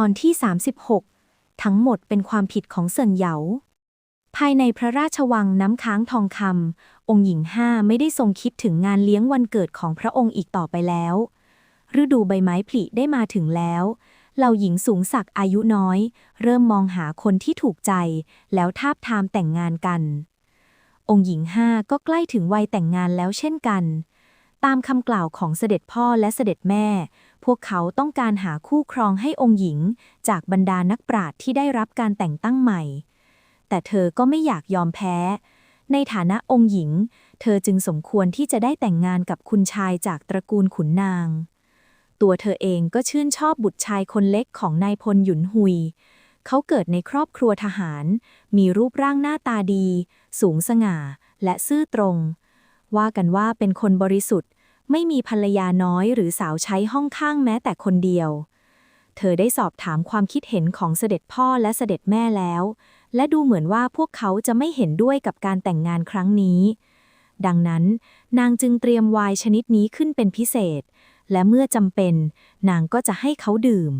ตอนที่ 36 ทั้งหมดเป็นความผิดของเซินเหยา ภายในพระราชวังน้ำค้างทองคำองค์หญิงห้าไม่ได้ทรงคิดถึงงานเลี้ยงวันเกิดของพระองค์อีกต่อไปแล้ว ฤดูใบไม้ผลิได้มาถึงแล้วเหล่าหญิงสูงศักดิ์อายุน้อย เริ่มมองหาคนที่ถูกใจ แล้วทาบทามแต่งงานกัน องค์หญิงห้าก็ใกล้ถึงวัยแต่งงานแล้วเช่นกัน ตามคำกล่าวของเสด็จพ่อและเสด็จแม่ พวกเขาต้องการหาคู่ครองให้องค์หญิง จากบรรดานักปราชญ์ที่ได้รับการแต่งตั้งใหม่ แต่เธอก็ไม่อยากยอมแพ้ ในฐานะองค์หญิง เธอจึงสมควรที่จะได้แต่งงานกับคุณชายจากตระกูลขุนนาง ตัวเธอเองก็ชื่นชอบบุตรชายคนเล็กของนายพลหยุนหุย เขาเกิดในครอบครัวทหาร มีรูปร่างหน้าตาดี สูงสง่า และซื่อตรง ว่ากันว่าเป็นคนบริสุทธิ์ ไม่มีภรรยาน้อยหรือสาวใช้ห้องข้างแม้แต่คนเดียว เธอได้สอบถามความคิดเห็นของเสด็จพ่อและเสด็จแม่แล้ว และดูเหมือนว่าพวกเขาจะไม่เห็นด้วยกับการแต่งงานครั้งนี้ ดังนั้น นางจึงเตรียมไวน์ชนิดนี้ขึ้นเป็นพิเศษ และเมื่อจำเป็น นางก็จะให้เขาดื่ม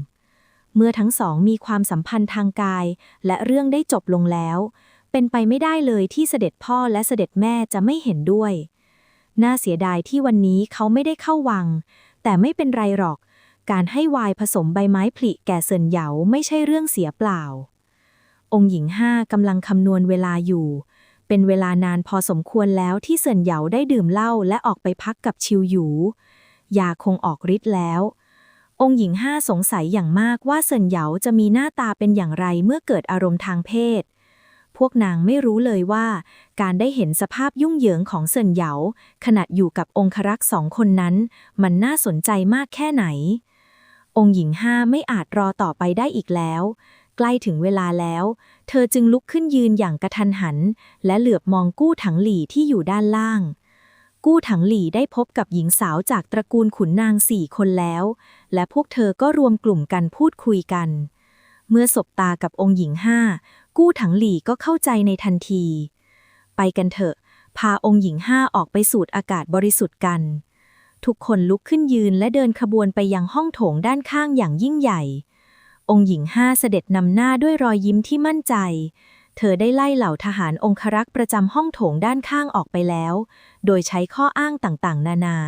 เมื่อทั้งสองมีความสัมพันธ์ทางกาย และเรื่องได้จบลงแล้ว เป็นไปไม่ได้เลยที่เสด็จพ่อและเสด็จแม่จะไม่เห็นด้วย น่าเสียดายที่วันนี้เขาไม่ได้เข้าวัง แต่ไม่เป็นไรหรอก การให้วน์ผสมใบไม้ผลิแก่เซินเหยาไม่ใช่เรื่องเสียเปล่า องค์หญิงห้ากำลังคำนวณเวลาอยู่ เป็นเวลานานพอสมควรแล้วที่เซินเหยาได้ดื่มเหล้าและออกไปพักกับชิวหยูยาคงออกฤทธิ์แล้ว องค์หญิงห้าสงสัยอย่างมากว่าเซินเหยาจะมีหน้าตาเป็นอย่างไรเมื่อเกิดอารมณ์ทางเพศ พวกนางไม่รู้เลยว่า การได้เห็นสภาพยุ่งเหยิงของเซินเหยาขณะอยู่กับองครักษ์สองคนนั้น มันน่าสนใจมากแค่ไหน องค์หญิงห้าไม่อาจรอต่อไปได้อีกแล้ว ใกล้ถึงเวลาแล้ว เธอจึงลุกขึ้นยืนอย่างกระทันหัน และเหลือบมองกู้ถังหลี่ที่อยู่ด้านล่าง กู้ถังหลี่ได้พบกับหญิงสาวจากตระกูลขุนนางสี่คนแล้ว และพวกเธอก็รวมกลุ่มกันพูดคุยกันเมื่อสบตากับองค์หญิงห้า กู้ถังหลี่ก็เข้าใจในทันที ไปกันเถอะ พาองค์หญิงห้าออกไปสูดอากาศบริสุทธิ์กัน ทุกคนลุกขึ้นยืนและเดินขบวนไปยังห้องโถงด้านข้างอย่างยิ่งใหญ่ องค์หญิงห้าเสด็จนำหน้าด้วยรอยยิ้มที่มั่นใจ เธอได้ไล่เหล่าทหารองครักษ์ประจำห้องโถงด้านข้างออกไปแล้ว โดยใช้ข้ออ้างต่างๆ นานา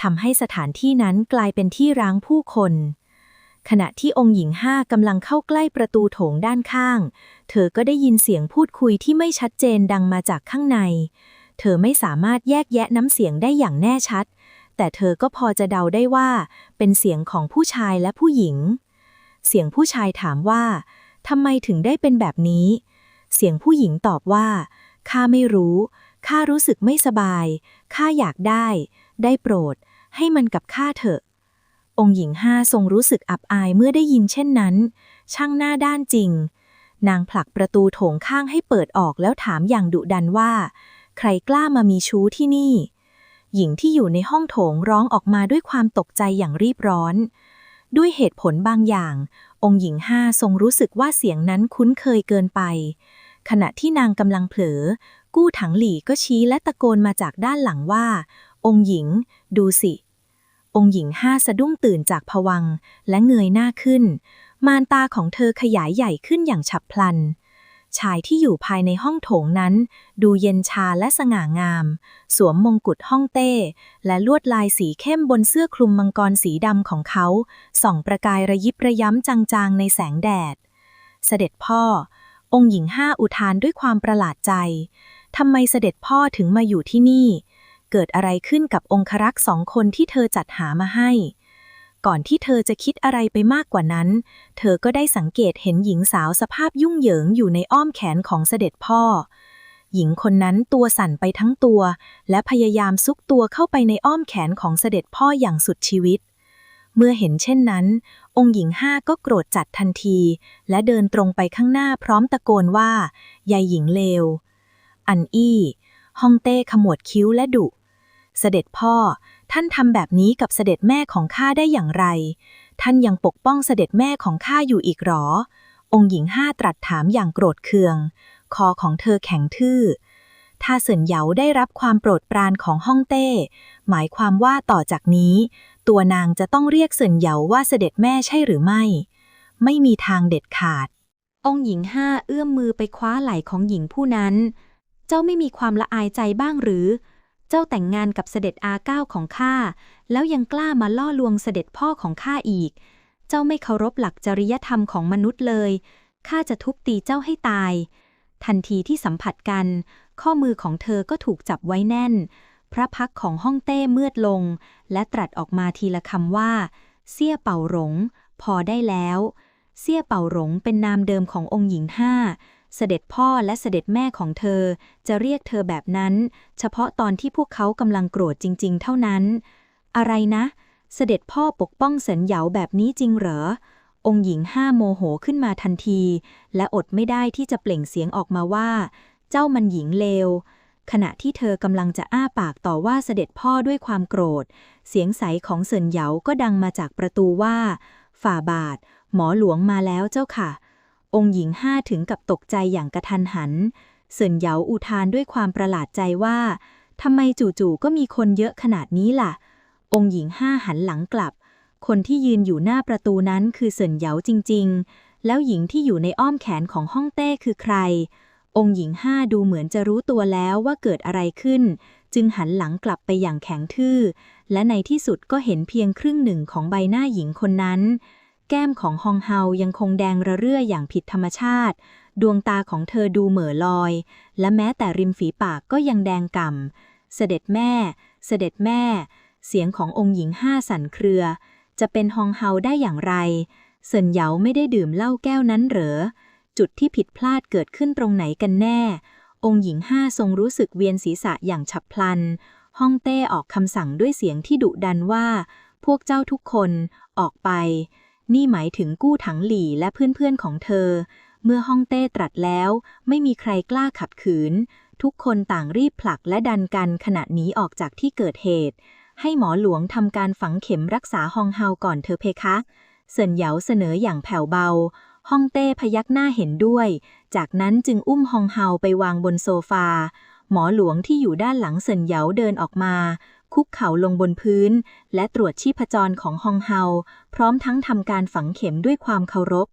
ทำให้สถานที่นั้นกลายเป็นที่ร้างผู้คน ขณะที่องค์หญิงห้ากำลังเข้าใกล้ประตูโถงด้านข้าง เธอก็ได้ยินเสียงพูดคุยที่ไม่ชัดเจนดังมาจากข้างใน เธอไม่สามารถแยกแยะน้ำเสียงได้อย่างแน่ชัด แต่เธอก็พอจะเดาได้ว่า เป็นเสียงของผู้ชายและผู้หญิง เสียงผู้ชายถามว่าทำไมถึงได้เป็นแบบนี้ เสียงผู้หญิงตอบว่า ข้าไม่รู้ ข้ารู้สึกไม่สบาย ข้าอยากได้ ได้โปรด ให้มันกับข้าเถอะ องค์หญิงห้าทรงรู้สึกอับอายเมื่อได้ยินเช่นนั้น ช่างหน้าด้านจริง นางผลักประตูโถงข้างให้เปิดออกแล้วถามอย่างดุดันว่า ใครกล้ามามีชู้ที่นี่ หญิงที่อยู่ในห้องโถงร้องออกมาด้วยความตกใจอย่างรีบร้อน ด้วยเหตุผลบางอย่าง องค์หญิงห้าทรงรู้สึกว่าเสียงนั้นคุ้นเคยเกินไป ขณะที่นางกำลังเผลอ กู้ถังหลี่ก็ชี้และตะโกนมาจากด้านหลังว่า องค์หญิง ดูสิ องค์หญิงห้าสะดุ้งตื่นจากผวังและเงยหน้าขึ้น มานตาของเธอขยายใหญ่ขึ้นอย่างฉับพลัน ชายที่อยู่ภายในห้องโถงนั้น ดูเย็นชาและสง่างาม สวมมงกุฎฮ่องเต้ และลวดลายสีเข้มบนเสื้อคลุมมังกรสีดำของเขา ส่องประกายระยิบระย้ำจางๆ ในแสงแดด เสด็จพ่อ องค์หญิงห้าอุทานด้วยความประหลาดใจทำไมเสด็จพ่อถึงมาอยู่ที่นี่ เกิดอะไรขึ้นกับองครักษ์สองคนที่เธอจัดหามาให้ ก่อนที่เธอจะคิดอะไรไปมากกว่านั้น เธอก็ได้สังเกตเห็นหญิงสาวสภาพยุ่งเหยิงอยู่ในอ้อมแขนของเสด็จพ่อ หญิงคนนั้นตัวสั่นไปทั้งตัว และพยายามซุกตัวเข้าไปในอ้อมแขนของเสด็จพ่ออย่างสุดชีวิต เมื่อเห็นเช่นนั้น องค์หญิงห้าก็โกรธจัดทันที และเดินตรงไปข้างหน้าพร้อมตะโกนว่ายายหญิงเลว อันอี้ฮ่องเต้ขมวดคิ้วและดุ เสด็จพ่อ ท่านทำแบบนี้กับเสด็จแม่ของข้าได้อย่างไร ท่านยังปกป้องเสด็จแม่ของข้าอยู่อีกหรอ องค์หญิงห้าตรัสถามอย่างโกรธเคือง คอของเธอแข็งทื่อถ้าเสินเหยาได้รับความโปรดปรานของฮ่องเต้ หมายความว่าต่อจากนี้ ตัวนางจะต้องเรียกเสินเหยาว่าเสด็จแม่ใช่หรือไม่ ไม่มีทางเด็ดขาด องค์หญิงห้าเอื้อมมือไปคว้าไหล่ของหญิงผู้นั้น เจ้าไม่มีความละอายใจบ้างหรือ เจ้าแต่งงานกับเสด็จอาเก้าของข้า แล้วยังกล้ามาล่อลวงเสด็จพ่อของข้าอีก เจ้าไม่เคารพหลักจริยธรรมของมนุษย์เลย ข้าจะทุบตีเจ้าให้ตาย ทันทีที่สัมผัสกัน ข้อมือของเธอก็ถูกจับไว้แน่น พระพักของห้องเต้มืดลง และตรัสออกมาทีละคำว่า เสี่ยเป่าหลง พอได้แล้ว เสี่ยเป่าหลงเป็นนามเดิมขององค์หญิงห้า เสด็จพ่อและเสด็จแม่ของเธอ จะเรียกเธอแบบนั้น เฉพาะตอนที่พวกเขากำลังโกรธจริง ๆ เท่านั้น อะไรนะ เสด็จพ่อปกป้องเสินเหยาแบบนี้จริงเหรอ องค์หญิงห้าโมโหขึ้นมาทันที และอดไม่ได้ที่จะเปล่งเสียงออกมาว่า เจ้ามันหญิงเลวขณะที่เธอกำลังจะอ้าปากต่อว่าเสด็จพ่อด้วยความโกรธ เสียงใสของเสินเหยาก็ดังมาจากประตูว่า ฝ่าบาท หมอหลวงมาแล้วเจ้าค่ะ องค์หญิงห้าถึงกับตกใจอย่างกระทันหัน เสินเหยาอุทานด้วยความประหลาดใจว่าทำไมจู่ๆก็มีคนเยอะขนาดนี้ล่ะ องค์หญิงห้าหันหลังกลับ คนที่ยืนอยู่หน้าประตูนั้นคือเสินเหยาจริง ๆ แล้วหญิงที่อยู่ในอ้อมแขนของห้องเต้คือใคร องค์หญิงห้าดูเหมือนจะรู้ตัวแล้วว่าเกิดอะไรขึ้น จึงหันหลังกลับไปอย่างแข็งทื่อ และในที่สุดก็เห็นเพียงครึ่งหนึ่งของใบหน้าหญิงคนนั้น แก้มของฮองเฮายังคงแดงระเรื่ออย่างผิดธรรมชาติ ดวงตาของเธอดูเหม่อลอย และแม้แต่ริมฝีปากก็ยังแดงก่ำ เสด็จแม่ เสด็จแม่ เสียงขององค์หญิงห้าสั่นเครือ จะเป็นฮองเฮาได้อย่างไร เซินเหยาไม่ได้ดื่มเหล้าแก้วนั้นเหรอ จุดที่ผิดพลาดเกิดขึ้นตรงไหนกันแน่ องค์หญิงห้าทรงรู้สึกเวียนศีรษะอย่างฉับพลัน ฮ่องเต้ออกคำสั่งด้วยเสียงที่ดุดันว่า พวกเจ้าทุกคนออกไป นี่หมายถึงกู้ถังหลี่และเพื่อนๆของเธอ เมื่อฮ่องเต้ตรัสแล้ว ไม่มีใครกล้าขัดขืน ทุกคนต่างรีบผลักและดันกันขณะหนีออกจากที่เกิดเหตุ ให้หมอหลวงทำการฝังเข็มรักษาฮองเฮาก่อนเธอเพคะเซินเหยาเสนออย่างแผ่วเบาฮ่องเต้พยักหน้าเห็นด้วย จากนั้นจึงอุ้มฮองเฮาไปวางบนโซฟา หมอหลวงที่อยู่ด้านหลังเซินเหยาเดินออกมา คุกเข่าลงบนพื้น และตรวจชีพจรของฮองเฮา พร้อมทั้งทำการฝังเข็มด้วยความเคารพ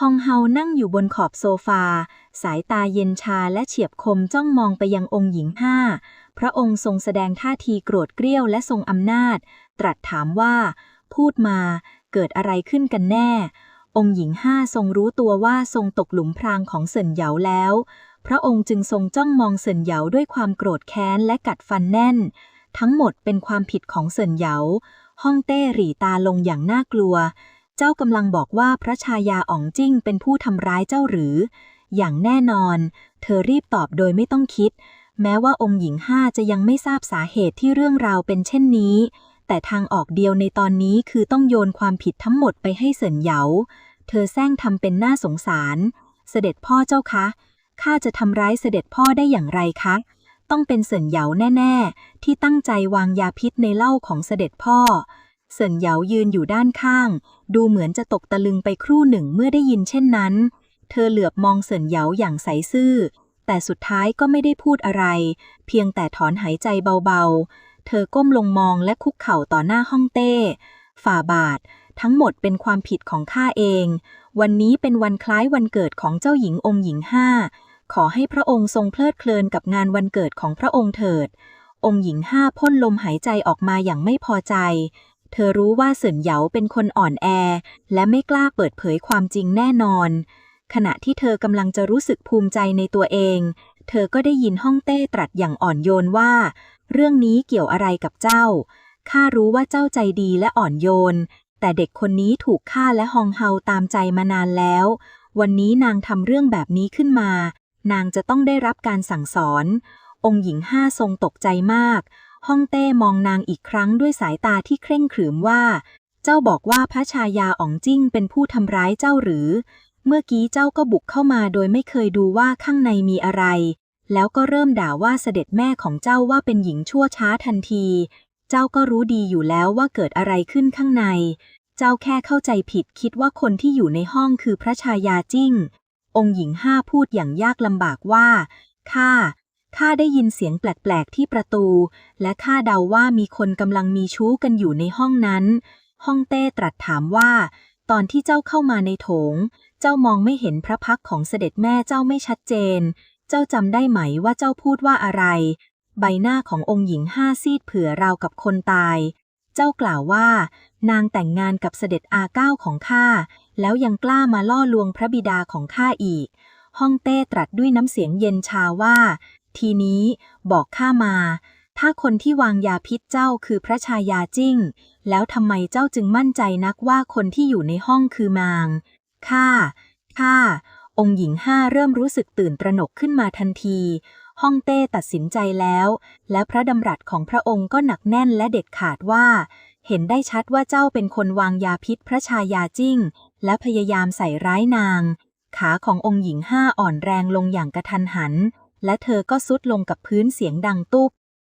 ฮองเฮานั่งอยู่บนขอบโซฟา สายตาเย็นชาและเฉียบคมจ้องมองไปยังองค์หญิงห้า พระองค์ทรงแสดงท่าทีโกรธเกรี้ยวและทรงอำนาจ ตรัสถามว่า พูดมา เกิดอะไรขึ้นกันแน่ องค์หญิงห้าทรงรู้ตัวว่าทรงตกหลุมพรางของเสินเหยาแล้วพระองค์จึงทรงจ้องมองเสินเหยาด้วยความโกรธแค้นและกัดฟันแน่น ทั้งหมดเป็นความผิดของเสินเหยาฮ่องเต้หรี่ตาลงอย่างน่ากลัว เจ้ากำลังบอกว่าพระชายาอ๋องจิ้งเป็นผู้ทำร้ายเจ้าหรือ อย่างแน่นอน เธอรีบตอบโดยไม่ต้องคิด แม้ว่าองค์หญิงห้าจะยังไม่ทราบสาเหตุที่เรื่องราวเป็นเช่นนี้ แต่ทางออกเดียวในตอนนี้คือต้องโยนความผิดทั้งหมดไปให้เสินเหยา เธอแซงทำเป็นน่าสงสาร เสด็จพ่อเจ้าคะข้าจะทำร้ายเสด็จพ่อได้อย่างไรคะ ต้องเป็นเสินเหยาแน่ ๆ ที่ตั้งใจวางยาพิษในเหล้าของเสด็จพ่อ เสินเหยายืนอยู่ด้านข้าง ดูเหมือนจะตกตะลึงไปครู่หนึ่งเมื่อได้ยินเช่นนั้น เธอเหลือบมองเสินเหยาอย่างใสซื่อ แต่สุดท้ายก็ไม่ได้พูดอะไร เพียงแต่ถอนหายใจเบาๆ เธอก้มลงมองและคุกเข่าต่อหน้าห้องเต้ ฝ่าบาท ทั้งหมดเป็นความผิดของข้าเอง วันนี้เป็นวันคล้ายวันเกิดของเจ้าหญิงองค์หญิงห้า ขอให้พระองค์ทรงเพลิดเพลินกับงานวันเกิดของพระองค์เถิด องค์หญิงห้าพ่นลมหายใจออกมาอย่างไม่พอใจ เธอรู้ว่าเสินเหยาเป็นคนอ่อนแอ และไม่กล้าเปิดเผยความจริงแน่นอน ขณะที่เธอกำลังจะรู้สึกภูมิใจในตัวเอง เธอก็ได้ยินฮ่องเต้ตรัสอย่างอ่อนโยนว่า เรื่องนี้เกี่ยวอะไรกับเจ้า ข้ารู้ว่าเจ้าใจดีและอ่อนโยน แต่เด็กคนนี้ถูกฆ่าและฮองเฮาตามใจมานานแล้ววันนี้นางทำเรื่องแบบนี้ขึ้นมา นางจะต้องได้รับการสั่งสอน องค์หญิงห้าทรงตกใจมาก ฮ่องเต้มองนางอีกครั้งด้วยสายตาที่เคร่งขรึมว่า เจ้าบอกว่าพระชายาอ๋องจิ้งเป็นผู้ทำร้ายเจ้าหรือ เมื่อกี้เจ้าก็บุกเข้ามาโดยไม่เคยดูว่าข้างในมีอะไร แล้วก็เริ่มด่าว่าเสด็จแม่ของเจ้าว่าเป็นหญิงชั่วช้าทันที เจ้าก็รู้ดีอยู่แล้วว่าเกิดอะไรขึ้นข้างใน เจ้าแค่เข้าใจผิดคิดว่าคนที่อยู่ในห้องคือพระชายาจิ้ง องค์หญิงห้าพูดอย่างยากลำบากว่าข้าข้าได้ยินเสียงแปลก ๆ ที่ประตู และข้าเดาว่ามีคนกำลังมีชู้กันอยู่ในห้องนั้นฮ่องเต้ตรัสถามว่า ตอนที่เจ้าเข้ามาในโถง เจ้ามองไม่เห็นพระพักของเสด็จแม่เจ้าไม่ชัดเจน เจ้าจำได้ไหมว่าเจ้าพูดว่าอะไร ใบหน้าขององค์หญิงห้าซีดเผื่อราวกับคนตาย เจ้ากล่าวว่า นางแต่งงานกับเสด็จอาเก้าของข้า แล้วยังกล้ามาล่อลวงพระบิดาของข้าอีก ฮ่องเต้ตรัสด้วยน้ำเสียงเย็นชาว่า ทีนี้บอกข้ามา ถ้าคนที่วางยาพิษเจ้าคือพระชายาจิ้ง แล้วทำไมเจ้าจึงมั่นใจนักว่าคนที่อยู่ในห้องคือมาง ข้า ข้า องค์หญิงห้าเริ่มรู้สึกตื่นตระหนกขึ้นมาทันทีฮ่องเต้ตัดสินใจแล้ว และพระดำรัสของพระองค์ก็หนักแน่นและเด็ดขาดว่า เห็นได้ชัดว่าเจ้าเป็นคนวางยาพิษพระชายาจิ้ง และพยายามใส่ร้ายนาง ขาขององค์หญิงห้าอ่อนแรงลงอย่างกระทันหัน และเธอก็ซุดลงกับพื้นเสียงดังตุบ